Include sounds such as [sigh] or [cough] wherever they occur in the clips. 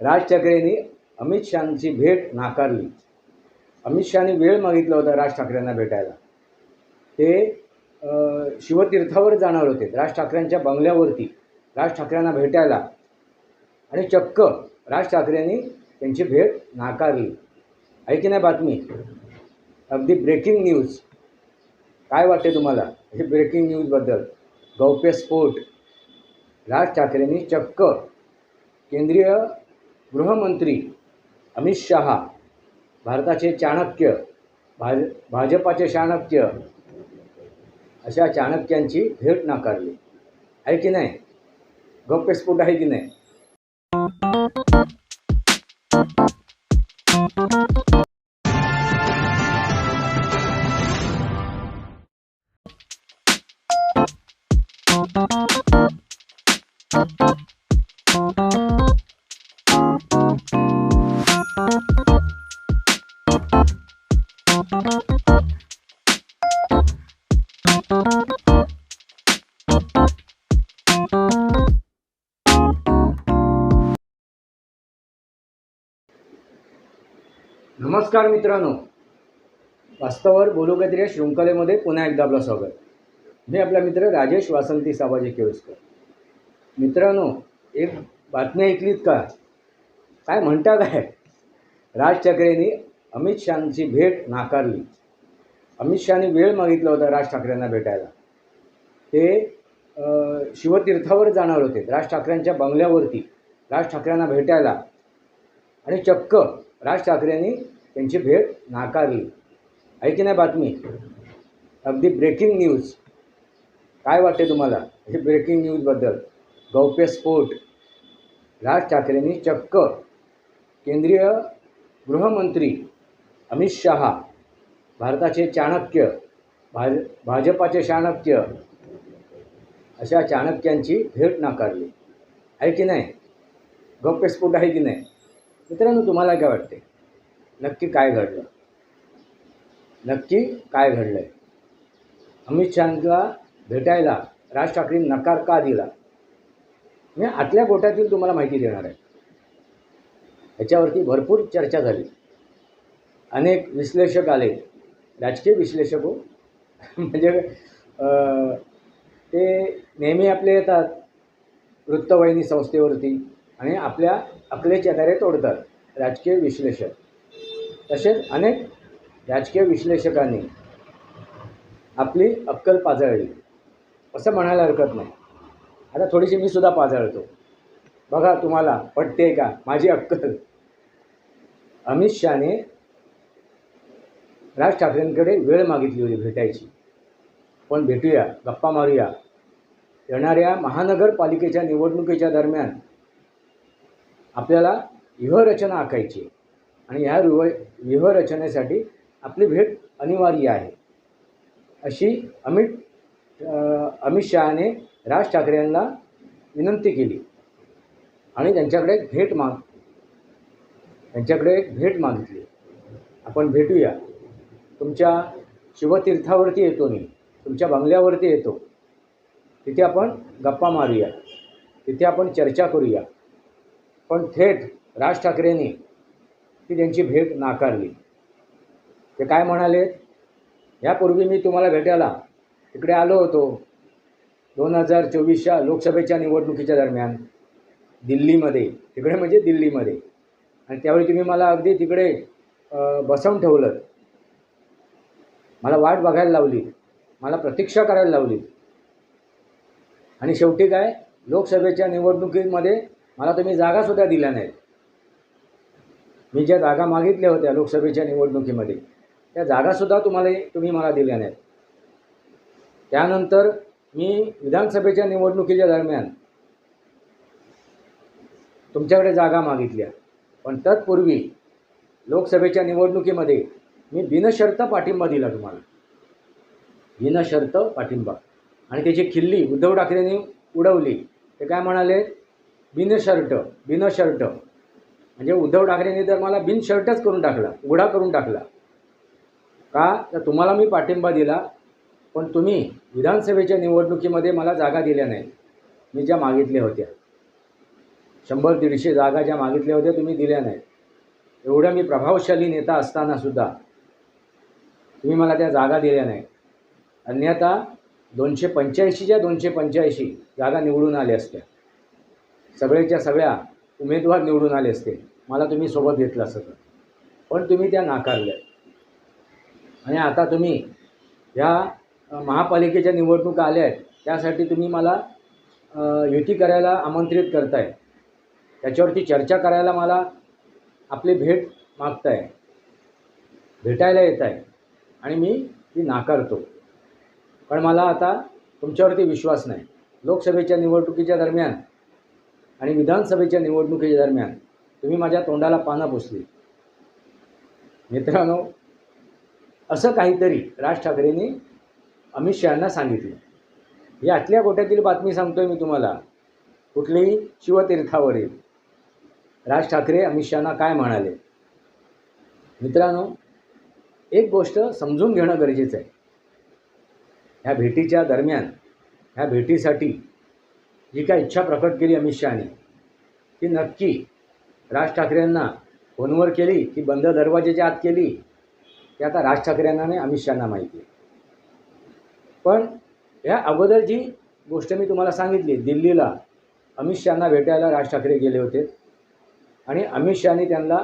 राज ठाकरेंनी अमित शहाची भेट नाकारली. अमित शहानी वेळ मागितला होता राज ठाकरेंना भेटायला. ते शिवतीर्थावर जाणार होते. राज ठाकरेंच्या बंगल्यावरती राज ठाकरेंना भेटायला. आणि चक्क राज ठाकरेंनी त्यांची भेट नाकारली. ऐकी नाही बातमी. अगदी ब्रेकिंग न्यूज काय वाटते तुम्हाला? हे ब्रेकिंग न्यूजबद्दल गौप्यस्फोट राज ठाकरेंनी चक्क केंद्रीय गृहमंत्री अमित शहा भारताचे चाणक्य भाज भाजपाचे चाणक्य अशा चाणक्यांची भेट नाकारली. आहे की नाही? गौप्यस्फोट आहे की नाही? नमस्कार मित्रांनो. वास्तवावर बोलू या शृंखलेमध्ये पुन्हा एकदा आपलं स्वागत. मी आपला मित्र राजेश वासंती साबाजी केळुसकर. मित्रांनो एक बातमी ऐकलीत का? काय म्हणता काय? राज ठाकरेंनी अमित शहाची भेट नाकारली. अमित शहाने वेळ मागितला होता राज ठाकरेंना भेटायला. ते शिवतीर्थावर जाणार होते. राज ठाकरेंच्या बंगल्यावरती. राज ठाकरेंना भेटायला. आणि चक्क राज ठाकरेंनी त्यांची भेट नाकारली. आहे की नाही बातमी? अगदी ब्रेकिंग न्यूज काय वाटते तुम्हाला? हे ब्रेकिंग न्यूजबद्दल गौप्यस्फोट राज ठाकरेंनी चक्क. केंद्रीय गृहमंत्री अमित शहा भारताचे चाणक्य भाज भाजपाचे चाणक्य अशा चाणक्यांची भेट नाकारली. आहे की नाही? गौप्यस्फोट आहे की नाही? मित्रांनो तुम्हाला काय वाटते? नक्की काय घडलं? नक्की काय घडलं आहे अमित शहाला भेटायला राज ठाकरे नकार का दिला? मी आतल्या गोट्यातील तुम्हाला माहिती देणार आहे. ह्याच्यावरती भरपूर चर्चा झाली. अनेक विश्लेषक आले. राजकीय विश्लेषक हो. [laughs] म्हणजे ते नेहमी आपले येतात वृत्तवाहिनी संस्थेवरती. आणि आपल्या अकलेच्या आधारे तोडतात. राजकीय विश्लेषक. तसेच अनेक राजकीय विश्लेषकांनी आपली अक्कल पाजळली. असं म्हणायला हरकत नाही. आता थोडीशी मी सुद्धा पाजळतो. बघा तुम्हाला पटते का माझी अक्कल? अमित शहाने राज ठाकरेंकडे वेळ मागितली होती भेटायची. पण भेटूया गप्पा मारूया. येणाऱ्या महानगरपालिकेच्या निवडणुकीच्या दरम्यान आपल्याला व्यूहरचना आखायची आहे. आणि ह्या व्यूह व्यूहरचनेसाठी आपली भेट अनिवार्य आहे. अशी अमित अमित शहाने राज ठाकरे यांना विनंती केली. आणि त्यांच्याकडे एक भेट माग त्यांच्याकडे एक भेट मागितली. आपण भेटूया. तुमच्या शिवतीर्थावरती येतो मी. तुमच्या बंगल्यावरती येतो. तिथे आपण गप्पा मारूया. तिथे आपण चर्चा करूया. पण थेट राज ठाकरेंनी ती त्यांची भेट नाकारली. ते काय म्हणाले? यापूर्वी मी तुम्हाला भेटायला तिकडे आलो होतो दोन हजार चोवीसच्या लोकसभेच्या निवडणुकीच्या दरम्यान दिल्लीमध्ये. तिकडे म्हणजे दिल्लीमध्ये. आणि त्यावेळी तुम्ही मला अगदी तिकडे बसवून ठेवलं. मला वाट बघायला लावली. मला प्रतीक्षा करायला लावली. आणि शेवटी काय? लोकसभेच्या निवडणुकीमध्ये मला तुम्ही जागासुद्धा दिल्या नाहीत. मी ज्या जागा मागितल्या होत्या लोकसभेच्या निवडणुकीमध्ये त्या जागासुद्धा तुम्हाला तुम्ही मला दिल्या नाहीत. त्यानंतर मी विधानसभेच्या निवडणुकीच्या दरम्यान तुमच्याकडे जागा मागितल्या. पण तत्पूर्वी लोकसभेच्या निवडणुकीमध्ये मी बिनशर्त पाठिंबा दिला तुम्हाला. बिनशर्त पाठिंबा. आणि त्याची खिल्ली उद्धव ठाकरेंनी उडवली. ते काय म्हणाले? बिनशर्ट बिनशर्ट म्हणजे उद्धव ठाकरेंनी तर मला बिनशर्टच करून टाकला उघडा करून टाकला. का? तर तुम्हाला मी पाठिंबा दिला पण तुम्ही विधानसभेच्या निवडणुकीमध्ये मला जागा दिल्या नाही. मी ज्या मागितल्या होत्या. शंभर दीडशे जागा ज्या मागितल्या होत्या तुम्ही दिल्या नाही. एवढ्या मी प्रभावशाली नेता असतानासुद्धा तुम्ही मला त्या जागा दिल्या नाही. अन्यथा दोनशे पंच्याऐंशीच्या दोनशे पंच्याऐंशी जागा निवडून आल्या असत्या. सगळेच्या सगळ्या उमेदवार निवडून आले असते. मला तुम्ही सोबत घेतलं असतं. तर. पण तुम्ही त्या नाकारल्या. आणि आता तुम्ही ह्या महापालिकेच्या निवडणुका आल्या आहेत. त्यासाठी तुम्ही मला युती करायला आमंत्रित करताय. त्याच्यावरती चर्चा करायला मला आपली भेट मागताय. भेटायला येत आहे आणि मी ती नाकारतो. पण मला आता तुमच्यावरती विश्वास नाही. लोकसभेच्या निवडणुकीच्या दरम्यान आणि विधानसभेच्या निवडणुकीच्या दरम्यान तुम्ही माझ्या तोंडाला पानं पुसली. मित्रांनो असं काहीतरी राज ठाकरेंनी अमित शहाना सांगितलं. या आतल्या गोट्यातील बातमी सांगतोय मी तुम्हाला. कुठलीही शिवतीर्थावरील राज ठाकरे अमित शहाना काय म्हणाले? मित्रांनो एक गोष्ट समजून घेणं गरजेचं आहे. ह्या भेटीच्या दरम्यान ह्या भेटीसाठी जी काय इच्छा प्रकट केली अमित शहाने ती नक्की राज ठाकरेंना फोनवर केली की बंद दरवाजेच्या आत केली ते आता राज ठाकरेंना नाही अमित शहाना माहिती आहे. पण ह्या अगोदर जी गोष्ट मी तुम्हाला सांगितली दिल्लीला अमित शहाना भेटायला राज ठाकरे गेले होते आणि अमित शहाने त्यांना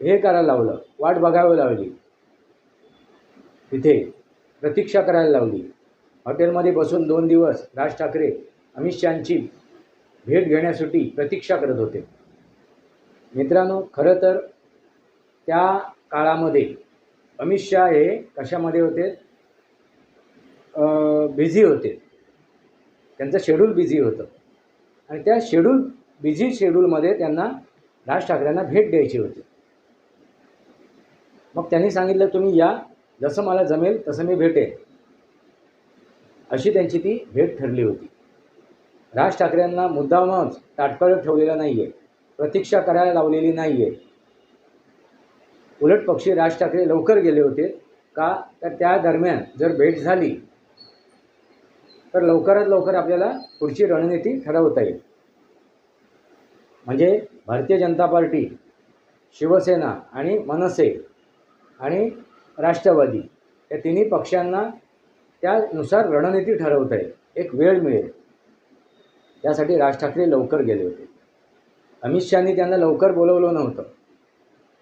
हे करायला लावलं वाट बघावी लावली तिथे प्रतीक्षा करायला लावली. हॉटेलमध्ये बसून दोन दिवस राज ठाकरे अमित शहाची भेट घेण्यासाठी प्रतीक्षा करत होते. मित्रांनो खरं तर त्या काळामध्ये अमित शहा हे कशामध्ये होते? बिझी होते. त्यांचं शेड्यूल बिझी होतं. आणि त्या शेड्यूल बिझी शेड्यूलमध्ये त्यांना राज ठाकरेंना भेट द्यायची होती. मग त्यांनी सांगितलं तुम्ही या. जसं मला जमेल तसं मी भेटेन. अशी त्यांची ती भेट ठरली होती. राज ठाकरेंना मुद्दामच ताटकळत ठेवलेला नाही आहे प्रतीक्षा करायला लावलेली नाही आहे उलट पक्षी राज ठाकरे लवकर गेले होते का? तर त्या दरम्यान जर भेट झाली तर लवकरात लवकर आपल्याला पुढची रणनीती ठरवता येईल. म्हणजे भारतीय जनता पार्टी शिवसेना आणि मनसे आणि राष्ट्रवादी या तिन्ही पक्षांना त्यानुसार रणनीती ठरवता येईल. एक वेळ मिळेल. त्यासाठी राज ठाकरे लवकर गेले होते. अमित शहानी त्यांना लवकर बोलवलं नव्हतं.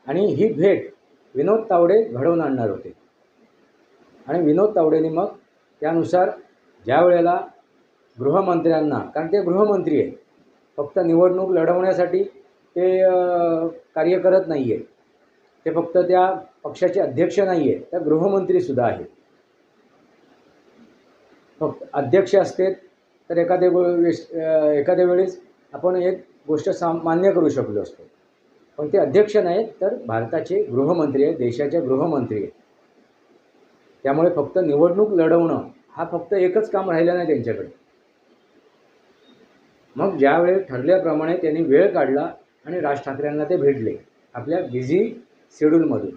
आणि ही भेट विनोद तावडे घडवून आणणार होते. आणि विनोद तावडेने मग त्यानुसार ज्या वेळेला गृहमंत्र्यांना कारण ते गृहमंत्री आहे फक्त निवडणूक लढवण्यासाठी ते कार्य करत नाही आहे ते फक्त त्या पक्षाचे अध्यक्ष नाही आहे त्या गृहमंत्रीसुद्धा आहेत. फक्त अध्यक्ष असते तर एखाद्या गो- वेस- एखाद्या वेळेस आपण एक गोष्ट साम मान्य करू शकलो असतो. पण ते अध्यक्ष नाहीत तर भारताचे गृहमंत्री आहेत देशाचे गृहमंत्री आहेत. त्यामुळे फक्त निवडणूक लढवणं हा फक्त एकच काम राहिलं नाही त्यांच्याकडे. मग ज्यावेळेस ठरल्याप्रमाणे त्यांनी वेळ काढला आणि राज ठाकरेंना ते भेटले आपल्या बिझी शेड्यूलमधून.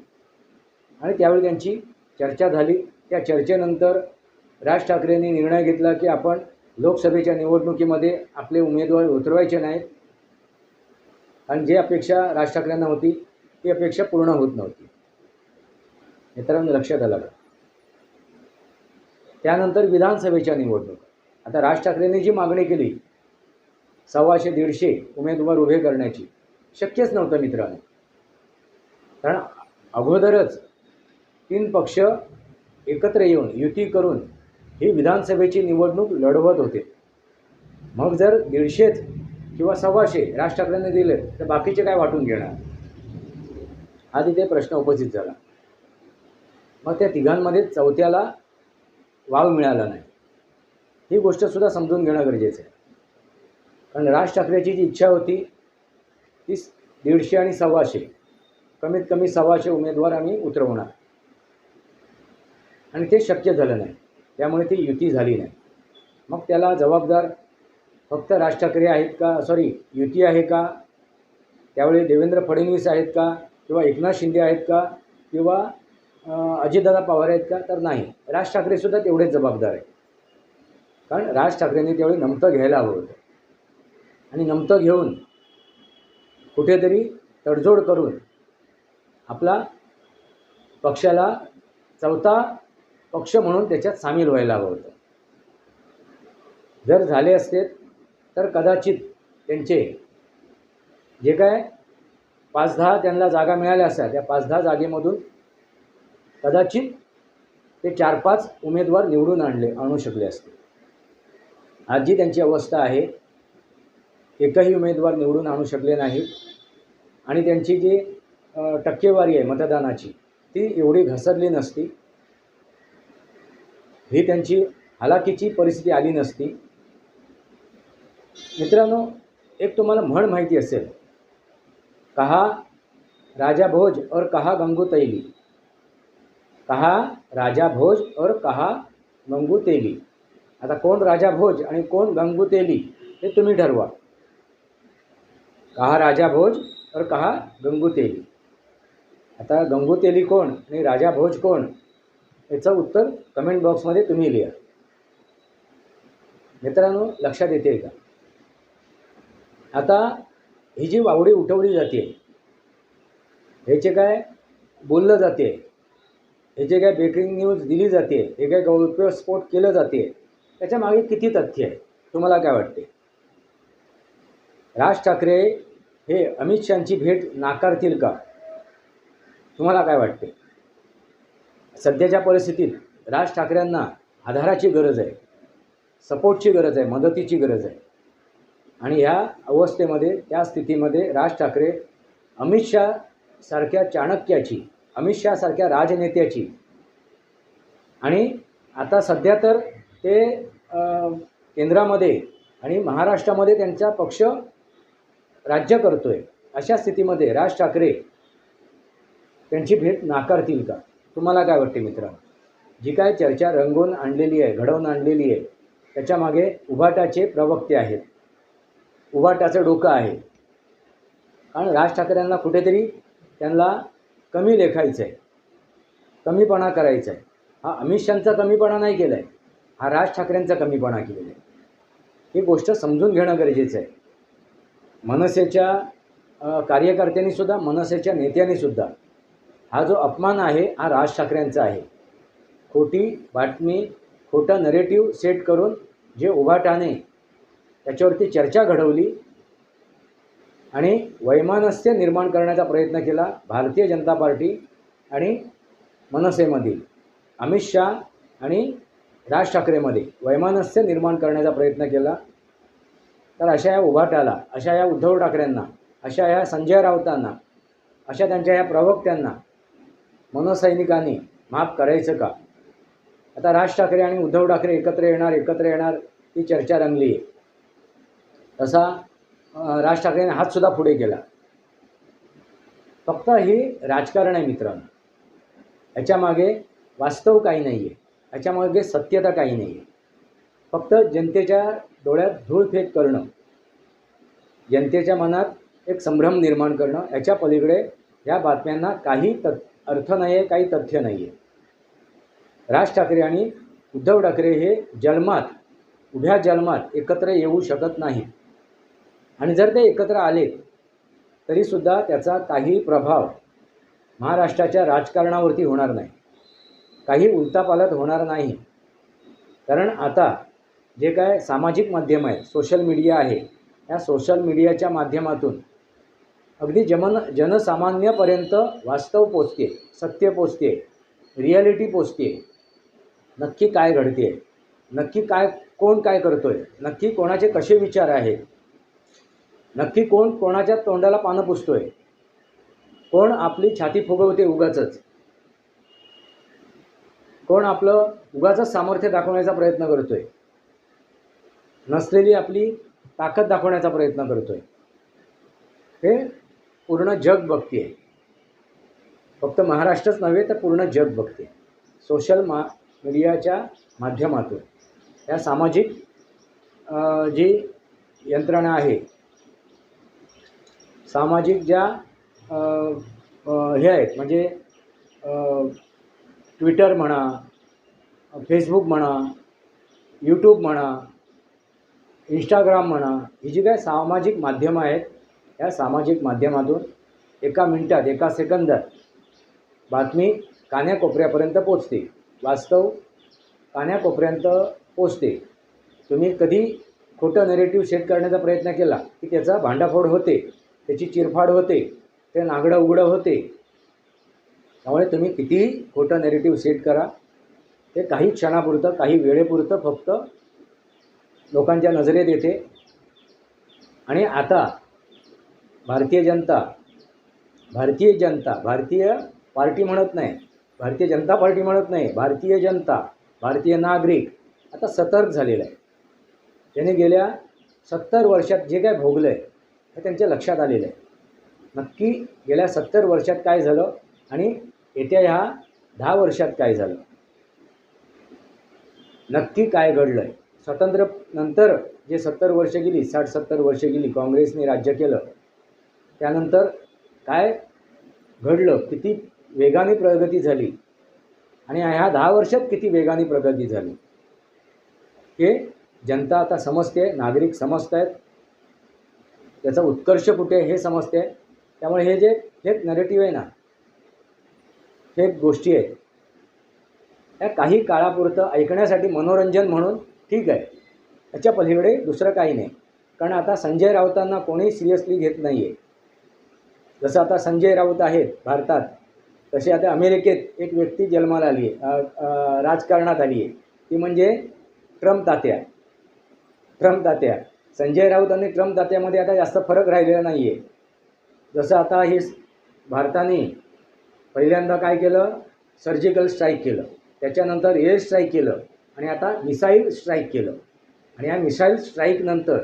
आणि त्यावेळी त्यांची चर्चा झाली. त्या चर्चेनंतर राज ठाकरेंनी निर्णय घेतला की आपण लोकसभेच्या निवडणुकीमध्ये आपले उमेदवार उतरवायचे नाहीत. आणि जी अपेक्षा राज ठाकरेंना होती ती अपेक्षा पूर्ण होत नव्हती. मित्रांनो लक्षात आलं का? त्यानंतर विधानसभेच्या निवडणूक. आता राज ठाकरेंनी जी मागणी केली सव्वाशे दीडशे उमेदवार उभे करण्याची शक्यच नव्हतं मित्रांनो. कारण अगोदरच तीन पक्ष एकत्र येऊन युती करून ही विधानसभेची निवडणूक लढवत होते. मग जर दीडशेच किंवा सव्वाशे राज ठाकरेंनी दिले तर बाकीचे काय वाटून घेणार? हा तिथे प्रश्न उपस्थित झाला. मग त्या तिघांमध्ये चौथ्याला वाव मिळाला नाही. ही गोष्टसुद्धा समजून घेणं गरजेचं आहे. कारण राज ठाकरेची जी इच्छा होती ती दीडशे आणि सव्वाशे. कमीत कमी सव्वाशे उमेदवार आम्ही उतरवणार. आणि ते शक्य झालं नाही. त्यामुळे ती युती झाली नाही. मग त्याला जबाबदार फक्त राज ठाकरे आहेत का? सॉरी युती आहे का? त्यावेळी देवेंद्र फडणवीस आहेत का? किंवा एकनाथ शिंदे आहेत का? किंवा अजितदादा पवार आहेत का? तर नाही. राज ठाकरेसुद्धा तेवढेच जबाबदार आहेत. कारण राज ठाकरेंनी त्यावेळी नमतं घ्यायला हवं होतं. आणि नमतं घेऊन कुठेतरी तडजोड करून आपला पक्षाला चौथा पक्ष म्हणून त्याच्यात सामील व्हायला हवं होतं. जर झाले असते तर कदाचित त्यांचे जे काय पाच दहा त्यांना जागा मिळाल्या असत्या त्या पाच दहा जागेमधून कदाचित ते चार पाच उमेदवार निवडून आणले आणू शकले असते. आज जी त्यांची अवस्था आहे एकही उमेदवार निवडून आणू शकले नाहीत आणि त्यांची जी टक्केवारी आहे मतदानाची ती एवढी घसरली नसती. ही त्यांची हलाखीची परिस्थिती आली नसती. मित्रांनो एक तुम्हाला म्हण माहिती असेल. कहा राजा भोज और कहा गंगू तैली? कहा राजा भोज और कहा गंगू तेली? आता कोण राजा भोज आणि कोण गंगू तेली हे तुम्ही ठरवा. कहा राजा भोज और कहा गंगू तेली? आता गंगू तेली कोण आणि राजा भोज कोण? याचं उत्तर कमेंट बॉक्समध्ये तुम्ही लिहा. मित्रांनो लक्षात येते का? आता ही जी वावडी उठवली जाते ह्याचे काय बोललं जाते ह्याचे काय ब्रेकिंग न्यूज दिली जाते हे काय गौप्यस्फोट केलं जाते त्याच्यामागे किती तथ्य आहे? तुम्हाला काय वाटते? राज ठाकरे हे अमित शहाची भेट नाकारतील का? तुम्हाला काय वाटते? सध्याच्या परिस्थितीत राज ठाकरेंना आधाराची गरज आहे सपोर्टची गरज आहे मदतीची गरज आहे. आणि ह्या अवस्थेमध्ये त्या स्थितीमध्ये राज ठाकरे अमित शहा सारख्या चाणक्याची अमित शहासारख्या राजनेत्याची. आणि आता सध्या तर ते केंद्रामध्ये आणि महाराष्ट्रामध्ये त्यांचा पक्ष राज्य करतो आहे अशा स्थितीमध्ये राज ठाकरे त्यांची भेट नाकारतील का? तुम्हाला काय वाटते मित्र? जी काय चर्चा रंगवून आणलेली आहे घडवून आणलेली आहे त्याच्यामागे उभाटाचे प्रवक्ते आहेत. उभाटाचं डोकं आहे. कारण राज ठाकरेंना कुठेतरी त्यांना कमी लेखायचं आहे कमीपणा करायचा आहे हा अमित शहाचा कमीपणा नाही केला आहे हा राज ठाकरेंचा कमीपणा केलेला आहे ही गोष्ट समजून घेणं गरजेचं आहे. मनसेच्या कार्यकर्त्यांनीसुद्धा मनसेच्या नेत्यांनीसुद्धा हा जो अपमान आहे हा राज ठाकरेंचा आहे. खोटी बातमी खोटं नरेटिव्ह सेट करून जे उभाटाने त्याच्यावरती चर्चा घडवली आणि वैमानस्य निर्माण करण्याचा प्रयत्न केला भारतीय जनता पार्टी आणि मनसेमधील अमित शहा आणि राज ठाकरेमध्ये वैमानस्य निर्माण करण्याचा प्रयत्न केला. तर अशा या उभाटाला अशा या उद्धव ठाकरेंना अशा या संजय राऊतांना अशा त्यांच्या या प्रवक्त्यांना मनसैनिकांनी माफ करायचं का? आता राज ठाकरे आणि उद्धव ठाकरे एकत्र येणार एकत्र येणार ही चर्चा रंगली आहे तसा राज ठाकरेने हातसुद्धा पुढे केला. फक्त हे राजकारण आहे मित्रांनो. ह्याच्यामागे वास्तव काही नाही आहे ह्याच्यामागे सत्यता काही नाही आहे फक्त जनतेच्या डोळ्यात धूळफेक करणं. जनतेच्या मनात एक संभ्रम निर्माण करणं. याच्या पलीकडे या बातम्यांना काही तत् अर्थ नाही आहे काही तथ्य नाही आहे राज ठाकरे आणि उद्धव ठाकरे हे जन्मात उभ्या जन्मात एकत्र येऊ शकत नाहीत. आणि जर ते एकत्र आले तरीसुद्धा त्याचा काही प्रभाव महाराष्ट्राच्या राजकारणावरती होणार नाही. काही उलतापालत होणार नाही. कारण आता जे काय सामाजिक माध्यम आहे सोशल मीडिया आहे या सोशल मीडियाच्या माध्यमातून अगदी जमन जनसामान्यपर्यंत वास्तव पोचते सत्य पोचते रियालिटी पोचते. नक्की काय घडते? नक्की काय कोण काय करतो आहे नक्की कोणाचे कसे विचार आहेत? नक्की कोण कोणाच्या तोंडाला पानं पुसतो आहे कोण आपली छाती फुगवते उगाचंच? कोण आपलं उगाचंच सामर्थ्य दाखवण्याचा प्रयत्न करतो आहे नसलेली आपली ताकद दाखवण्याचा प्रयत्न करतो आहे हे पूर्ण जग बघते फक्त महाराष्ट्रच नव्हे तर पूर्ण जग बघते सोशल मा मीडियाच्या माध्यमातून. या सामाजिक जी यंत्रणा आहे सामाजिक ज्या हे आहेत म्हणजे ट्विटर म्हणा फेसबुक म्हणा यूट्यूब म्हणा इंस्टाग्राम म्हणा ही जी काय सामाजिक माध्यमं आहेत या सामाजिक माध्यमातून एका मिनटात एका सेकंदात बातमी कान्याकोपऱ्यापर्यंत पोचते. वास्तव कान्याकोपऱ्यापर्यंत पोचते. तुम्ही कधी खोटं नेरेटिव्ह सेट करण्याचा प्रयत्न केला की त्याचा भांडाफोड होते त्याची चिरफाड होते ते नागडं उघडं होते. त्यामुळे तुम्ही कितीही खोटं नेरेटिव्ह सेट करा ते काही क्षणापुरतं काही वेळेपुरतं फक्त लोकांच्या नजरेत येते. आणि आता भारतीय जनता भारतीय जनता भारतीय पार्टी म्हणत नाही भारतीय जनता पार्टी म्हणत नाही भारतीय जनता भारतीय नागरिक आता सतर्क झालेला आहे. त्याने गेल्या सत्तर वर्षात जे काय भोगलं आहे हे त्यांच्या लक्षात आलेलं आहे. नक्की गेल्या सत्तर वर्षात काय झालं आणि येत्या ह्या दहा वर्षात काय झालं? नक्की काय घडलं आहे स्वातंत्र्य नंतर जे सत्तर वर्ष गेली साठ सत्तर वर्ष गेली काँग्रेसने राज्य केलं त्यानंतर काय घडलं? किती वेगाने प्रगती झाली? आणि ह्या दहा वर्षात किती वेगाने प्रगती झाली? हे जनता आता समजते नागरिक समजत आहेत त्याचा उत्कर्ष कुठे आहे हे समजते. त्यामुळे हे जे हे नरेटिव्ह आहे ना हे गोष्टी आहेत. त्या काही काळापुरतं ऐकण्यासाठी मनोरंजन म्हणून ठीक आहे. त्याच्या पलीकडे दुसरं काही नाही. कारण आता संजय राऊतांना कोणी सिरियसली घेत नाही आहे जसं आता संजय राऊत आहेत भारतात तसे आता अमेरिकेत एक व्यक्ती जन्माला आली आहे राजकारणात आली आहे. ती म्हणजे ट्रम्प तात्या. ट्रम्प तात्या. संजय राऊत आणि ट्रम्प तात्यामध्ये आता जास्त फरक राहिलेला नाही आहे जसं आता हे भारताने पहिल्यांदा काय केलं? सर्जिकल स्ट्राईक केलं. त्याच्यानंतर एअर स्ट्राईक केलं आणि आता मिसाईल स्ट्राईक केलं. आणि या मिसाईल स्ट्राईकनंतर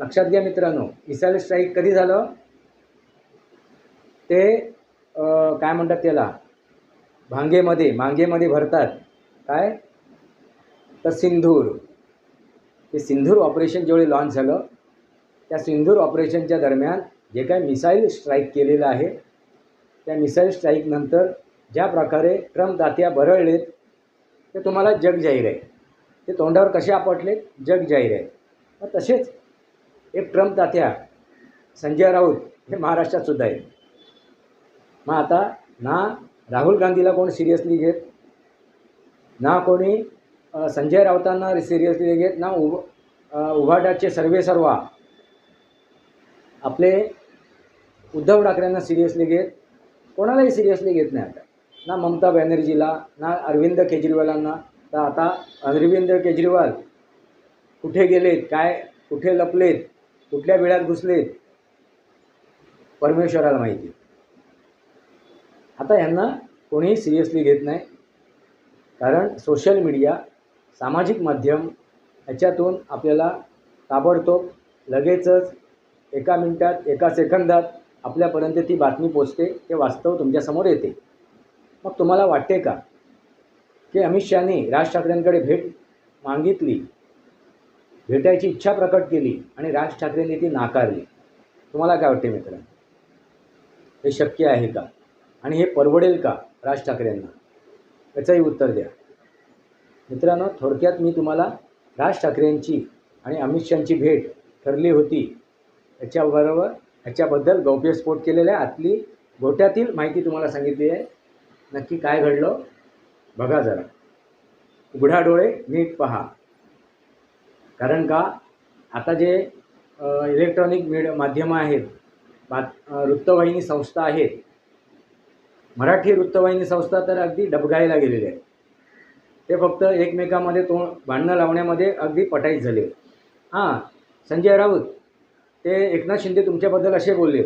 लक्षात घ्या मित्रांनो मिसाईल स्ट्राईक कधी झालं? ते काय म्हणतात त्याला? भांगेमध्ये मांगेमध्ये भरतात. काय? तर सिंधूर ते सिंधूर ऑपरेशन जेवढे लॉन्च झालं त्या सिंधूर ऑपरेशनच्या दरम्यान जे काय मिसाईल स्ट्राईक केलेलं आहे त्या मिसाईल स्ट्राईकनंतर ज्या प्रकारे ट्रम्प दात्या बरळलेत ते तुम्हाला जग जाहीर आहे. ते तोंडावर कसे आपटलेत? जग जाहीर आहे. मग तसेच एक ट्रम्प तात्या संजय राऊत हे महाराष्ट्रात सुद्धा आहेत. मग आता ना राहुल गांधीला कोण सिरियसली घेत? ना कोणी संजय राऊतांना सिरियसली घेत? ना उभ उभाटाचे सर्वे सर्वा आपले उद्धव ठाकरेंना सिरियसली घेत? कोणालाही सिरियसली घेत नाही आता. ना ममता बॅनर्जीला ना अरविंद केजरीवालांना. तर आता अरविंद केजरीवाल कुठे गेलेत? काय कुठे लपलेत? कुठल्या वेळात घुसलेत? परमेश्वराला माहिती. आता यांना कोणीही सिरियसली घेत नाही. कारण सोशल मीडिया सामाजिक माध्यम ह्याच्यातून आपल्याला ताबडतोब लगेचच एका मिनटात एका सेकंदात आपल्यापर्यंत ती बातमी पोचते ते वास्तव तुमच्यासमोर येते. मग तुम्हाला वाटते का की अमित शहाने राज ठाकरेंकडे भेट मागितली भेटायची इच्छा प्रकट केली आणि राज ठाकरेंनी ती नाकारली? तुम्हाला काय वाटते मित्रांनो? हे शक्य आहे का? आणि हे परवडेल का राज ठाकरेंना? याचंही उत्तर द्या. मित्रांनो थोडक्यात मी तुम्हाला राज ठाकरेंची आणि अमित शहाची भेट ठरली होती. याच्याबरोबर ह्याच्याबद्दल गौप्यस्फोट केलेला आहे आतली गोट्यातील माहिती तुम्हाला सांगितली आहे. नक्की काय घडलं? बघा जरा. उघडा डोळे नीट पहा. कारण का? आता जे इलेक्ट्रॉनिक मीड माध्यमं आहेत बात वृत्तवाहिनी संस्था आहेत मराठी वृत्तवाहिनी संस्था तर अगदी डबघायला गेलेले आहेत ते फक्त एकमेकामध्ये तोंड भांडणं लावण्यामध्ये अगदी पटाईत झाले. हां संजय राऊत ते एकनाथ शिंदे तुमच्याबद्दल असे बोलले.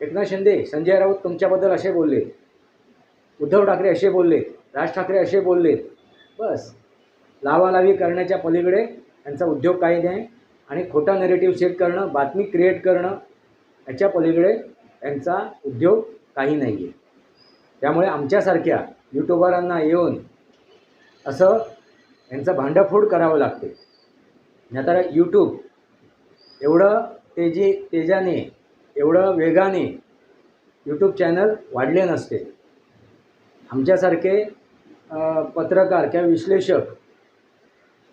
एकनाथ शिंदे संजय राऊत तुमच्याबद्दल असे बोलले. उद्धव ठाकरे असे बोलले. राज ठाकरे असे बोलले. बस लावालावी करण्याच्या पलीकडे त्यांचा उद्योग काही नाही आणि खोटा नेरेटिव्ह सेट करणं बातमी क्रिएट करणं याच्या पलीकडे त्यांचा उद्योग काही नाही आहे त्यामुळे आमच्यासारख्या यूट्यूबरांना येऊन असं यांचं भांडफोड करावं लागते. नाहीतर यूट्यूब एवढं तेजी तेजाने एवढं वेगाने यूट्यूब चॅनल वाढले नसते. आमच्यासारखे पत्रकार किंवा विश्लेषक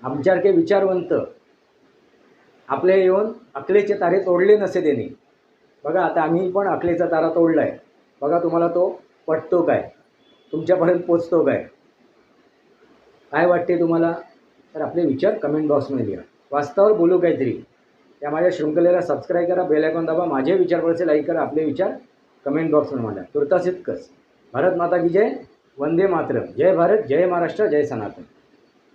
आमच्यासारखे विचारवंत आपले येऊन अकलेचे तारे तोडले नसे त्यांनी. बघा आता आम्ही पण अकलेचा तारा तोडला आहे बघा तुम्हाला तो पटतो काय? तुमच्यापर्यंत पोचतो काय? काय वाटते तुम्हाला? तर आपले विचार कमेंट बॉक्समध्ये लिहा. वास्तवावर बोलू काहीतरी. त्या माझ्या शृंखलेला सबस्क्राईब करा बेल आयकॉन दाबा माझे विचार पडचे लाईक करा आपले विचार कमेंट बॉक्समध्ये मांडा. तुर्तास इतकंच. भारत माता की जय वंदे मातरम. जय भारत जय महाराष्ट्र जय सनातन.